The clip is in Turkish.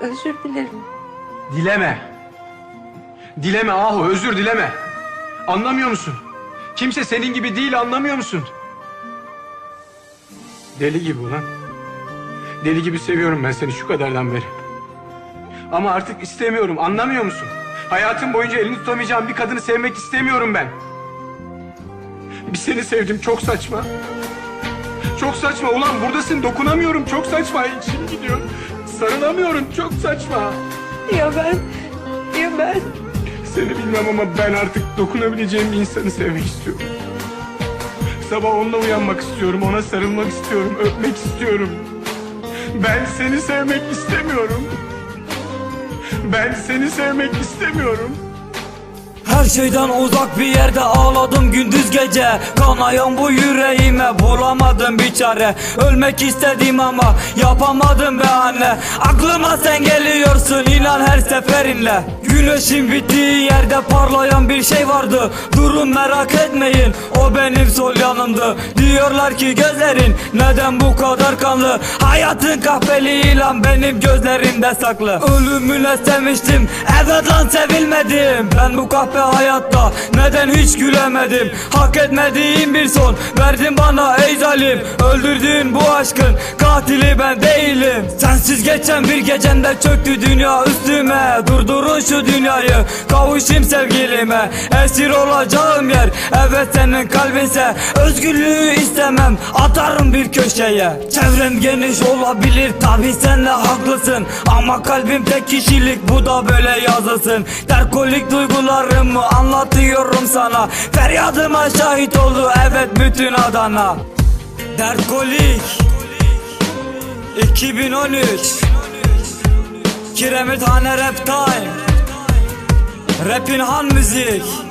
Özür dilerim. Dileme. Dileme Ahu özür dileme. Anlamıyor musun? Kimse senin gibi değil anlamıyor musun? Deli gibi ulan. Deli gibi seviyorum ben seni şu kadardan beri. Ama artık istemiyorum anlamıyor musun? Hayatım boyunca elini tutamayacağım bir kadını sevmek istemiyorum ben. Bir seni sevdim çok saçma. Çok saçma ulan buradasın dokunamıyorum çok saçma içim gidiyor. Sarılamıyorum çok saçma. Ya ben, ya ben. Seni bilmem ama ben artık dokunabileceğim bir insanı sevmek istiyorum. Sabah onunla uyanmak istiyorum, ona sarılmak istiyorum, öpmek istiyorum. Ben seni sevmek istemiyorum. Ben seni sevmek istemiyorum. Her şeyden uzak bir yerde ağladım gündüz gece. Kanayan bu yüreğime bulamadım bir çare. Ölmek istedim ama yapamadım be anne. Aklıma sen geliyorsun inan her seferinle. Güneşin bittiği yerde parlayan bir şey vardı. Durun merak etmeyin o benim sol yanımdı. Diyorlar ki gözlerin neden bu kadar kanlı? Hayatın kahpeli ilan benim gözlerimde saklı. Ölümüne sevmiştim evet lan sevilmedim. Ben bu kahpe hayatta neden hiç gülemedim? Hak etmediğim bir son verdin bana ey zalim. Öldürdüğün bu aşkın katili ben değilim. Sensiz geçen bir gecemde çöktü dünya üstüme. Durdurun şu dünyayı kavuşayım sevgilime. Esir olacağım yer evet senin kalbinse. Özgürlüğü istemem atarım bir köşeye. Çevrem geniş olabilir tabi sen de haklısın. Ama kalbim tek kişilik bu da böyle yazılsın Terkolik duygularımı anlatıyorum sana. Feryadıma şahit oldu evet bütün Adana. Derkolik 2013 Kiremithane Rap Time. Rapin Han Müzik